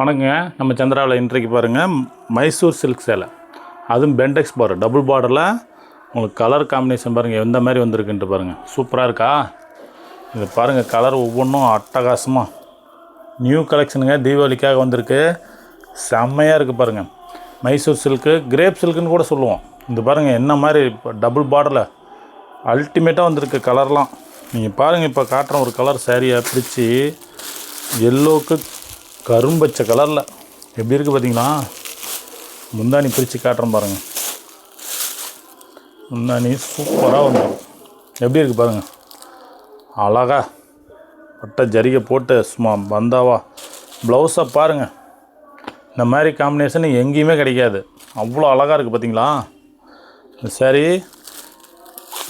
வணக்கங்க. நம்ம சந்திராவில் இன்றைக்கு பாருங்கள் மைசூர் சில்க் சேலை. அதுவும் பென்டெக்ஸ் பாரு டபுள் பார்டரில் உங்களுக்கு கலர் காம்பினேஷன் பாருங்கள் எந்த மாதிரி வந்திருக்குன்ட்டு பாருங்கள் சூப்பராக இருக்கா? இது பாருங்கள் கலர் ஒவ்வொன்றும் அட்டகாசமாக நியூ கலெக்ஷனுங்க தீபாவளிக்காக வந்திருக்கு. செம்மையாக இருக்குது பாருங்கள் மைசூர் சில்க்கு கிரேப் சில்க்குன்னு கூட சொல்லுவோம். இது பாருங்கள் என்ன மாதிரி இப்போ டபுள் பார்டரில் அல்டிமேட்டாக வந்திருக்கு கலர்லாம் நீங்கள் பாருங்கள் இப்போ காட்டுற ஒரு கலர் சாரியை பிரித்து எல்லோவுக்கு கரும்பச்சை கலரில். எப்படி இருக்குது பார்த்தீங்களா முந்தானி பிரித்து காட்டுறேன் பாருங்கள் முந்தானி சூப்பராக வந்துடும் எப்படி இருக்குது பாருங்கள் அழகா. பட்டை ஜரிகை போட்டு சும்மா பந்தாவா. ப்ளவுஸை பாருங்கள் இந்த மாதிரி காம்பினேஷன் எங்கேயுமே கிடைக்காது. அவ்வளோ அழகாக இருக்குது பார்த்தீங்களா இந்த சாரி.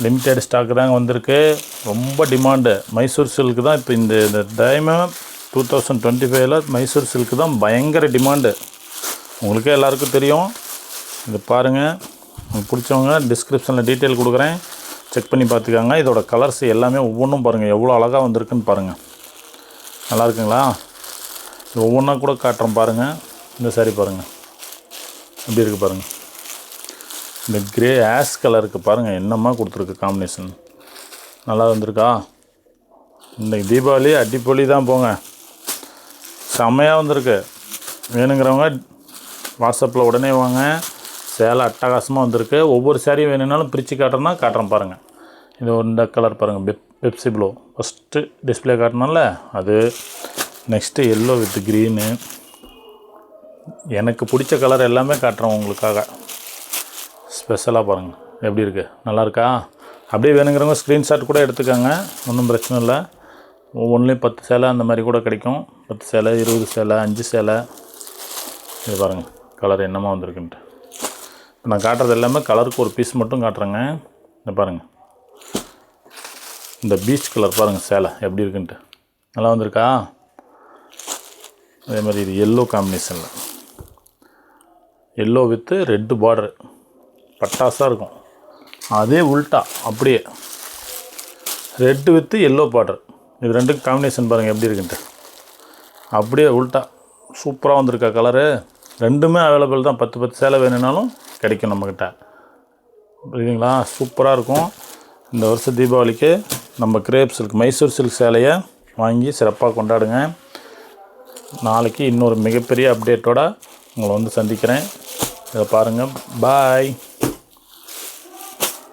லிமிட்டெட் ஸ்டாக்கு தாங்க வந்திருக்கு. ரொம்ப டிமாண்டு மைசூர் சில்க்கு தான் இப்போ இந்த இந்த டைமு டூ தௌசண்ட் டுவெண்ட்டி ஃபைவ்ல மைசூர் சில்க்கு தான் பயங்கர டிமாண்டு. உங்களுக்கே எல்லாருக்கும் தெரியும். இது பாருங்கள் உங்களுக்கு பிடிச்சவங்க டிஸ்கிரிப்ஷனில் டீட்டெயில் கொடுக்குறேன். செக் பண்ணி பார்த்துக்கோங்க. இதோட கலர்ஸ் எல்லாமே ஒவ்வொன்றும் பாருங்கள் எவ்வளோ அழகாக வந்திருக்குன்னு பாருங்கள் நல்லா இருக்குங்களா? இது ஒவ்வொன்றா கூட காட்டுறோம் பாருங்கள் இந்த சாரி பாருங்கள் எப்படி இருக்குது பாருங்கள் இந்த க்ரே ஆஷ் கலருக்கு பாருங்கள் என்னம்மா கொடுத்துருக்கு காம்பினேஷன் நல்லா வந்திருக்கா? இன்றைக்கி தீபாவளி அடிப்பொலி தான் போங்க. செம்மையாக வந்திருக்கு. வேணுங்கிறவங்க வாட்ஸ்அப்பில் உடனே வாங்க. சேலை அட்டகாசமாக வந்திருக்கு. ஒவ்வொரு சேரீ வேணும்னாலும் பிரித்து காட்டுறேன்னா காட்டுறேன் பாருங்கள் இது ஒரு இந்த கலர் பாருங்கள் Pep Pepsi blue first display காட்டணும்ல? அது நெக்ஸ்ட்டு எல்லோ வித் க்ரீனு எனக்கு பிடிச்ச கலர் எல்லாமே காட்டுறேன் உங்களுக்காக. ஸ்பெஷலாக பாருங்கள் எப்படி இருக்குது நல்லா இருக்கா? அப்படியே வேணுங்கிறவங்க ஸ்க்ரீன்ஷாட் கூட எடுத்துக்கோங்க. ஒன்றும் பிரச்சனை இல்லை. ஒவ்வொன்றுலேயும் பத்து சேலை அந்த மாதிரி கூட கிடைக்கும். பத்து சேலை இருபது சேலை அஞ்சு சேலை. இது பாருங்கள் கலர் என்னமா வந்திருக்குன்ட்டு. இப்போ நான் காட்டுறது எல்லாமே கலருக்கு ஒரு பீஸ் மட்டும் காட்டுறேங்க. இந்த பாருங்கள் இந்த பீச் கலர் பாருங்கள் சேலை எப்படி இருக்குன்ட்டு. நல்லா வந்திருக்கா? அதே மாதிரி இது எல்லோ காம்பினேஷனில் எல்லோ வித்து ரெட்டு பார்டரு பட்டாசாக இருக்கும். அதே உல்ட்டா அப்படியே. ரெட்டு வித்து எல்லோ பார்டர் இது ரெண்டுக்கும் காம்பினேஷன் பாருங்கள் எப்படி இருக்குன்ட்டு. அப்படியே உல்ட்டா சூப்பராக வந்திருக்கா கலரு ரெண்டுமே அவைலபிள் தான். பத்து பத்து சேலை வேணும்னாலும் கிடைக்கும் நம்மக்கிட்ட புரியுதுங்களா? சூப்பராக இருக்கும். இந்த வருஷம் தீபாவளிக்கு நம்ம கிரேப் சில்க் மைசூர் சில்க் சேலையை வாங்கி சிறப்பாக கொண்டாடுங்க. நாளைக்கு இன்னொரு மிகப்பெரிய அப்டேட்டோட உங்களை வந்து சந்திக்கிறேன். இதை பாருங்கள் பாய்